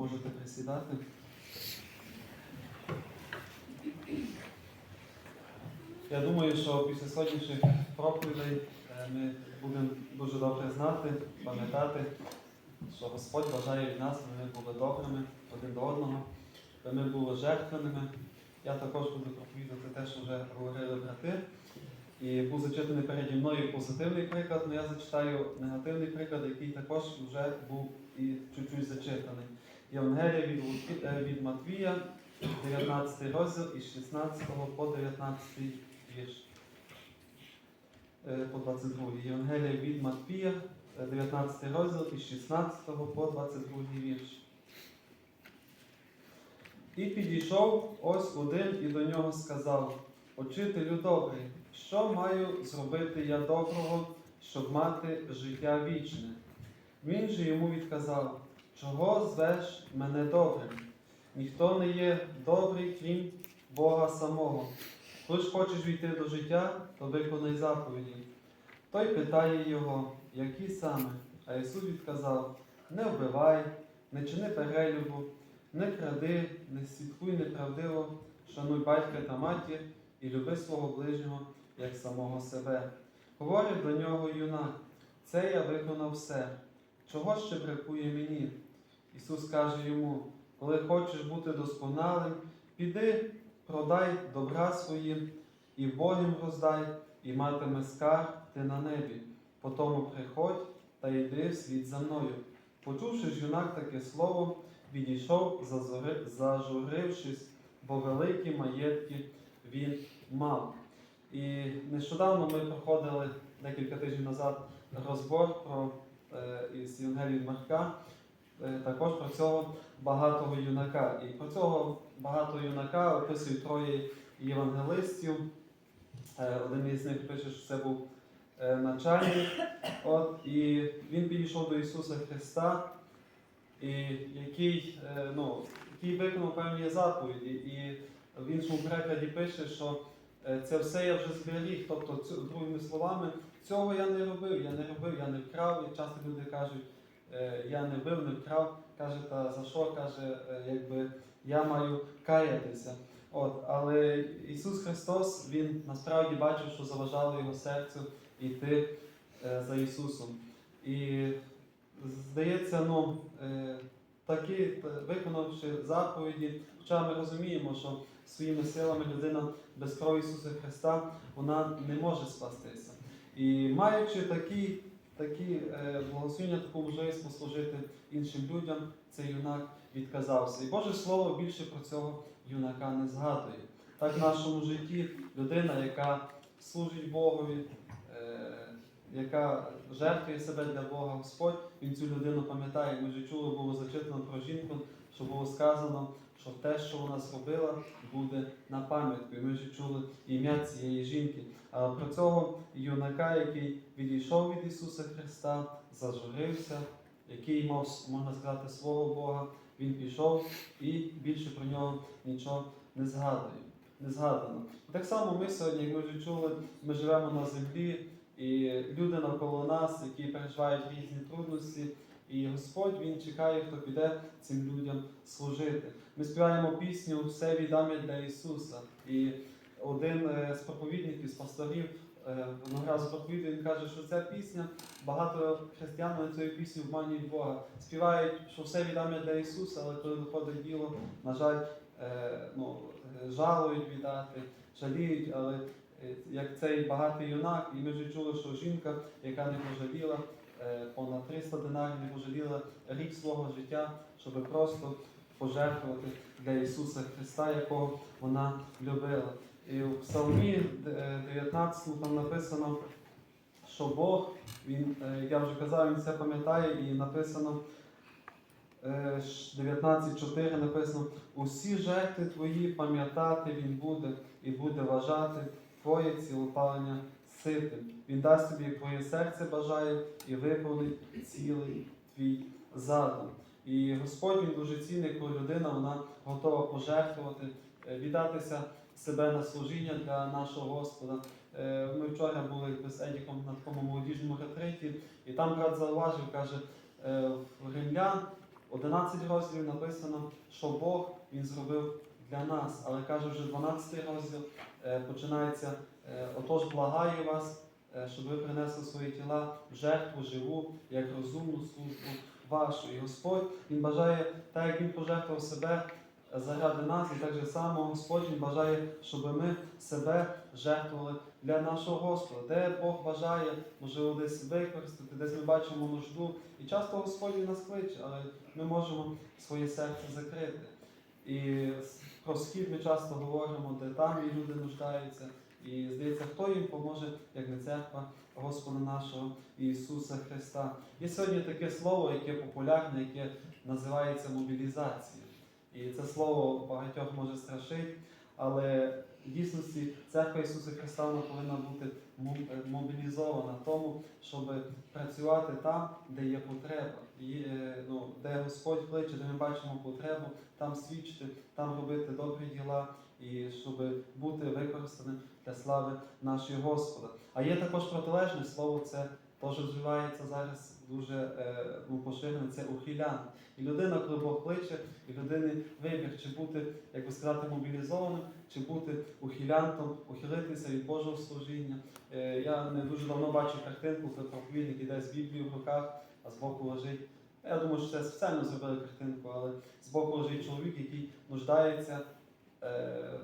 Можете присідати. Я думаю, що після сьогоднішніх проповідей е, ми будемо дуже добре знати, пам'ятати, що Господь бажає від нас, щоб ми були добрими один до одного, щоб ми були жертвеними. Я також буду проповідати те, що вже говорили брати. І був зачитаний переді мною позитивний приклад, але я зачитаю негативний приклад, який також вже був і чуть-чуть зачитаний. Євангелія від, е, від Матвія, 19 розділ із 16 по 19 вірш. Е, По 22. Євангелія від Матвія, е, 19 розділ із 16 по 22 вірш. І підійшов ось один і до нього сказав: Учителю добрий, що маю зробити я доброго, щоб мати життя вічне? Він же йому відказав, чого звеш мене добрим? Ніхто не є добрий, крім Бога самого. Коли ж хочеш війти до життя, то виконай заповіді. Той питає його, які саме? А Ісус відказав: Не вбивай, не чини перелюбу, не кради, не слідкуй неправдиво, шануй батька та матір і люби свого ближнього як самого себе. Говорить до нього юнак, це я виконав все. Чого ще бракує мені? Ісус каже йому, коли хочеш бути досконалим, піди, продай добра свої, і Богім роздай, і матиме скарб ти на небі. Потому приходь та йди вслід за мною. Почувши ж юнак таке слово, відійшов, зажурившись, бо великі маєтки він мав. І нещодавно ми проходили декілька тижнів назад розбор про е, із Євангелії Марка, також про цього багатого юнака. І про цього багатого юнака описують троє євангелистів. Е, один із них пише, що це був е, начальник. От, і він підійшов до Ісуса Христа, і який, е, ну, який виконав певні заповіді. І в іншому перекладі пише, що е, це все я вже зберіг. Тобто, другими словами, цього я не робив, я не робив, я не вкрав. І часто люди кажуть, е, я не бив, не вкрав. Каже, та за що? Каже, е, якби я маю каятися. От, але Ісус Христос, Він насправді бачив, що заважало його серцю йти е, за Ісусом. І здається, ну, е, такі, е, виконавши заповіді, хоча ми розуміємо, що своїми силами людина без крові Ісуса Христа вона не може спастися. І маючи такі, такі е, благословення, таку можливість послужити іншим людям, цей юнак відказався. І Боже Слово більше про цього юнака не згадує. Так в нашому житті людина, яка служить Богові, е, яка жертвує себе для Бога Господь, він цю людину пам'ятає. Ми вже чули, було зачитано про жінку, що було сказано, що те, що вона зробила, буде на пам'ятку. І ми вже чули ім'я цієї жінки. А про цього юнака, який відійшов від Ісуса Христа, зажурився, який мав, можна сказати, свого Бога, він пішов і більше про нього нічого не згадує. Не згадано. Так само ми сьогодні, як ми вже чули, ми живемо на землі, і люди навколо нас, які переживають різні трудності, і Господь Він чекає, хто піде цим людям служити. Ми співаємо пісню Все віддам я для Ісуса. І один е, з проповідників, з пасторів, е, одного проповідує, він каже, що ця пісня, багато християн на цю пісню обманюють Бога. Співають, що все віддам я для Ісуса, але коли доходить діло, на жаль, е, ну, жалують віддати, жаліють, але як цей багатий юнак, і ми вже чули, що жінка, яка не пожаліла, понад 300 динарів не пожаліла рік свого життя, щоб просто пожертвувати для Ісуса Христа, якого вона любила. І в Псалмі е, 19 там написано, що Бог, він, е, я вже казав, він це пам'ятає, і написано е, 19.4 написано: усі жертви твої пам'ятати він буде і буде вважати твоє цілопалення ситим. Він дасть тобі, твоє серце бажає, і виповнить цілий твій задум. І Господь він дуже цінний, коли людина вона готова пожертвувати, е, віддатися себе на служіння для нашого Господа. Е, Ми вчора були з Едіком на такому молодіжному ретриті, і там брат зауважив, каже, е, в римлян 11 розділів написано, що Бог Він зробив для нас. Але каже вже 12 розділ починається. Е, Отож, благаю вас, е, щоб ви принесли свої тіла в жертву живу, як розумну службу вашу. І Господь Він бажає, так як Він пожертвував себе заради нас, і так же само Господь Він бажає, щоб ми себе жертвували для нашого Господа. Де Бог бажає, можливо, десь використати, десь ми бачимо нужду. І часто Господь Він нас кличе, але ми можемо своє серце закрити. І про схід ми часто говоримо, де там і люди нуждаються. І здається, хто їм поможе, як не церква Господа нашого Ісуса Христа. Є сьогодні таке слово, яке популярне, яке називається мобілізація. І це слово багатьох може страшити, але в дійсності церква Ісуса Христа вона повинна бути е, мобілізована тому, щоб працювати там, де є потреба, і, е, ну, де Господь кличе, де ми бачимо потребу, там свідчити, там робити добрі діла, і щоб бути використаним для слави нашого Господа. А є також протилежне слово, це теж вживається зараз дуже е, ну, поширене, це ухилян. І людина, коли Бог кличе, і людини вибір, чи бути, як би сказати, мобілізованим, чи бути ухилянтом, ухилитися від Божого служіння. Е, я не дуже давно бачив картинку, коли проповідник іде з Біблією в руках, а збоку лежить. Я думаю, що це спеціально зробили картинку, але збоку лежить чоловік, який нуждається,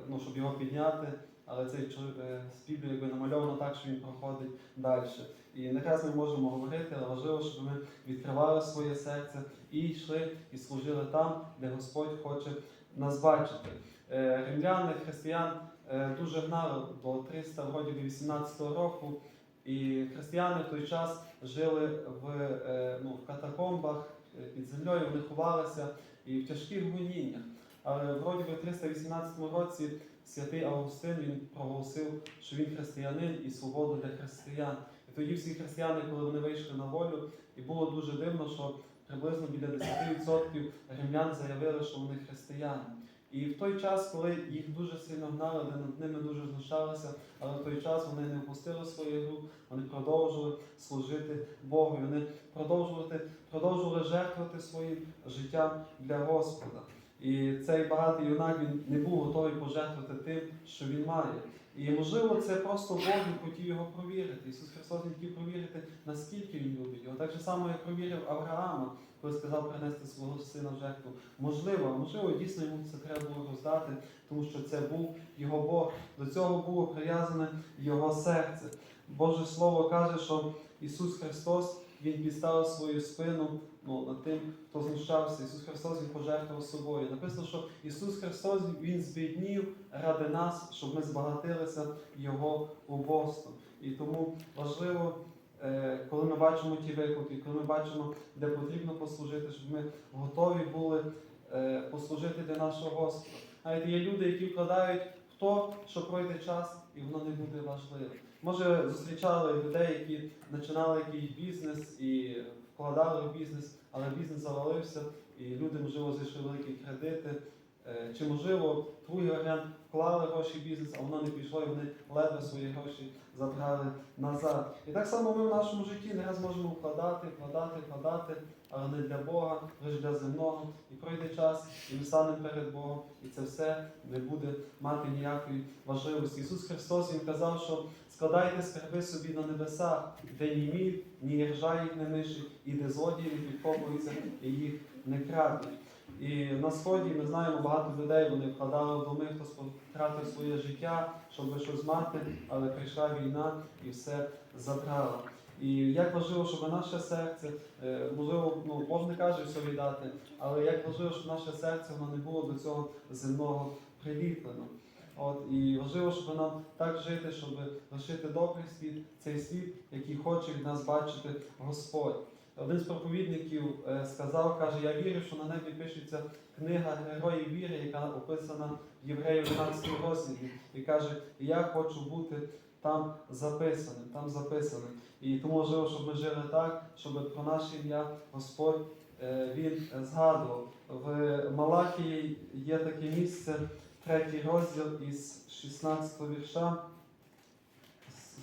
ну, щоб його підняти. Але цей чоловік е, якби намальовано так, що він проходить далі. І не раз ми можемо говорити, але важливо, щоб ми відкривали своє серце і йшли і служили там, де Господь хоче нас бачити. Е, Римляни, християн е, дуже гнали до 300 вроді до 18 року. І християни в той час жили в, е, ну, в катакомбах е, під землею, вони ховалися і в тяжких гоніннях. Але вроді би в 318 році святий Августин він проголосив, що він християнин і свободу для християн. І тоді всі християни, коли вони вийшли на волю, і було дуже дивно, що приблизно біля 10% римлян заявили, що вони християни. І в той час, коли їх дуже сильно гнали, де над ними дуже знущалися, але в той час вони не опустили свою гру, вони продовжували служити Богу, вони продовжували, продовжували жертвувати своїм життям для Господа. І цей багатий юнак він не був готовий пожертвувати тим, що він має. І можливо, це просто Бог він хотів його провірити. Ісус Христос він хотів провірити, наскільки він любить його. Так же само, як провірив Авраама, коли сказав принести свого сина в жертву. Можливо, можливо, дійсно йому це треба було роздати, тому що це був його Бог. До цього було прив'язане його серце. Боже Слово каже, що Ісус Христос Він підставив свою спину ну, над тим, хто знущався. Ісус Христос Він пожертвував собою. Написано, що Ісус Христос Він збіднів ради нас, щоб ми збагатилися Його убогством. І тому важливо, е, коли ми бачимо ті виклики, коли ми бачимо, де потрібно послужити, щоб ми готові були е, послужити для нашого Господа. Навіть є люди, які вкладають в то, що пройде час, і воно не буде важливо. Може, зустрічали людей, які починали якийсь бізнес і вкладали в бізнес, але бізнес завалився, і люди, можливо, зайшли великі кредити. Е, Чи можливо другий варіант вклали гроші в бізнес, а воно не пішло, і вони ледве свої гроші забрали назад. І так само ми в нашому житті не раз можемо вкладати, вкладати, вкладати, але не для Бога, лише для земного. І пройде час, і ми станемо перед Богом, і це все не буде мати ніякої важливості. Ісус Христос Він казав, що складайте скарби собі на небесах, де ні міль, ні ржа їх не нищить, і де злодії не підкопуються, і їх не крадуть. І на сході ми знаємо багато людей, вони вкладали в доми, хтось втратив своє життя, щоб щось мати, але прийшла війна і все забрала. І як важливо, щоб наше серце, е, можливо, ну Бог не каже все віддати, але як важливо, щоб наше серце воно не було до цього земного приліплено. От і важливо, щоб нам так жити, щоб лишити добрий світ, цей світ, який хоче від нас бачити Господь. Один з проповідників е, сказав, каже, я вірю, що на небі пишеться книга героїв віри, яка описана в Євреїв 12 розділі. І каже, я хочу бути там записаним, там записаним. І тому важливо, щоб ми жили так, щоб про наше ім'я Господь е, він згадував. В Малахії є таке місце, третій розділ із 16 вірша.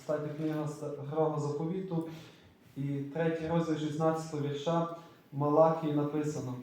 Стаття книга Старого заповіту. І третій розділ 16 вірша Малахії написано.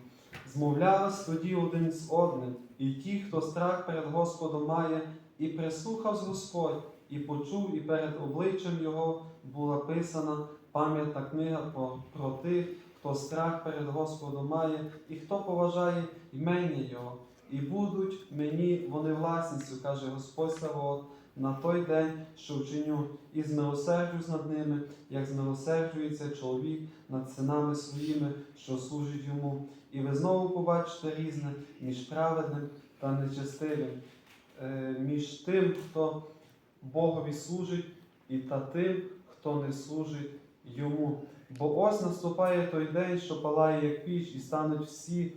Змовлялись тоді один з одним, і ті, хто страх перед Господом має, і прислухався Господь, і почув, і перед обличчям його була писана пам'ятна книга про, про тих, хто страх перед Господом має, і хто поважає імення Його. І будуть мені вони власністю, каже Господь Саваоф, на той день, що вчиню, і змилосерджусь над ними, як змилосерджується чоловік над синами своїми, що служать йому. І ви знову побачите різне між праведним та нечестивим, е, між тим, хто Богові служить, і та тим, хто не служить йому. Бо ось наступає той день, що палає як піч, і стануть всі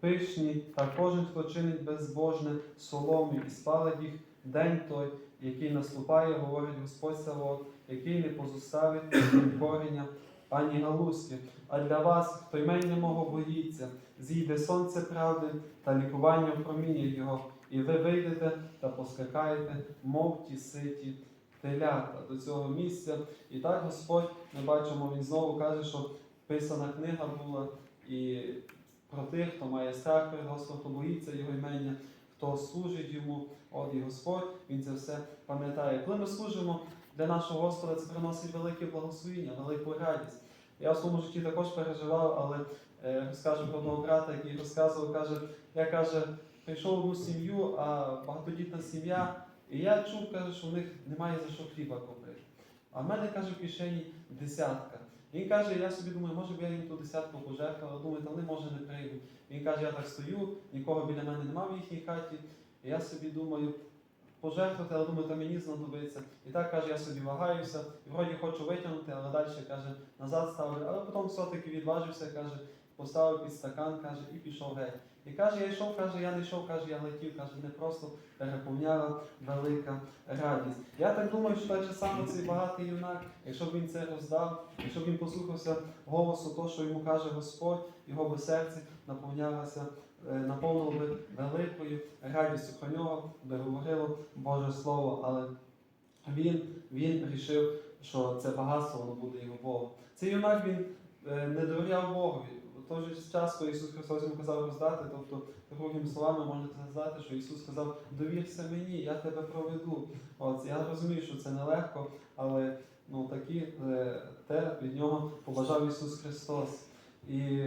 пишні, та кожен, хто чинить безбожне соломі, і спалить їх день той, який наступає, говорить Господь Савот, який не позоставить від корення ані галузки. А для вас, хто ймення мого боїться, зійде сонце правди та лікування проміння його, і ви вийдете та поскакаєте, мов ті ситі телята до цього місця. І так Господь, ми бачимо, Він знову каже, що писана книга була і про тих, хто має страх перед Господом, хто боїться його імення, хто служить йому. От і Господь, Він це все пам'ятає. Коли ми служимо для нашого Господа, це приносить велике благословіння, велику радість. Я в своєму житті також переживав, але е, розкажу про одного брата, який розказував, каже, я каже, прийшов в одну сім'ю, а багатодітна сім'я, і я чув, каже, що в них немає за що хліба купити. А в мене каже в кишені десятка. Він каже, я собі думаю, може б я їм ту десятку пожертвував, думаю, та вони може не прийдуть. Він каже, я так стою, нікого біля мене немає в їхній хаті. І я собі думаю, пожертвувати, але думаю, та мені знадобиться. І так каже, я собі вагаюся, і вроді хочу витягнути, але далі каже, назад ставлю. Але потім все-таки відважився, каже, поставив під стакан, каже, і пішов геть. І каже, я йшов, каже, я не йшов, каже, я летів, каже, не просто переповняла велика радість. Я так думаю, що так же саме цей багатий юнак, якщо б він це роздав, якщо б він послухався голосу, того, що йому каже Господь, його би серце наповнялося, наповнило би великою радістю про нього, би говорило Боже Слово, але він, він рішив, що це багатство воно буде його Богом. Цей юнак він е, не довіряв Богові. Же час, коли Ісус Христос йому казав роздати, тобто другими словами можна сказати, що Ісус сказав, довірся мені, я тебе проведу. От, я розумію, що це нелегко, але ну, такі е, те від нього побажав Ісус Христос. І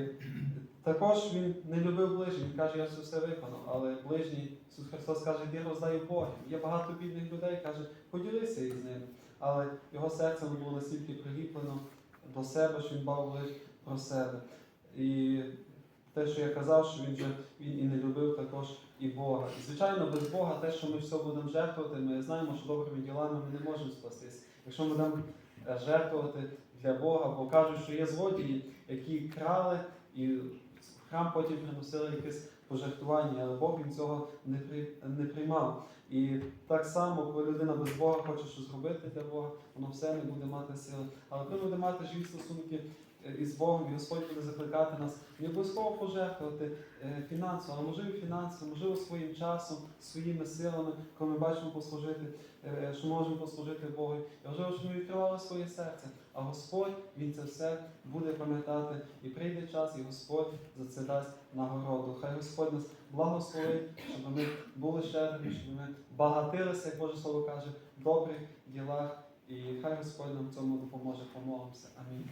також Він не любив ближніх, він каже, я це все виконав, але ближній Ісус Христос каже, іди роздай Богу. Є багато бідних людей, каже, поділися із ними. Але його серце було настільки приліплено до себе, що він бав лише про себе. І те, що я казав, що він же він і не любив також і Бога. І звичайно, без Бога, те, що ми все будемо жертвувати, ми знаємо, що добрими ділами ми не можемо спастись. Якщо ми будемо е, жертвувати для Бога, бо кажуть, що є злодії, які крали і в храм потім приносили якесь пожертвування, але Бог він цього не, при, не приймав. І так само, коли людина без Бога хоче щось зробити для Бога, воно все не буде мати сили. Але коли буде мати живі стосунки е, із Богом, і Господь буде закликати нас не обов'язково пожертвувати е, фінансово, а можливо фінансово, можливо своїм часом, своїми силами, коли ми бачимо послужити, е, що можемо послужити Богу. І важливо, щоб ми відкривали своє серце. А Господь Він це все буде пам'ятати, і прийде час, і Господь за це дасть нагороду. Хай Господь нас благословить, щоб ми були щедрими, щоб ми багатилися, як Боже Слово каже, в добрих ділах. І хай Господь нам в цьому допоможе. Помолимося. Амінь.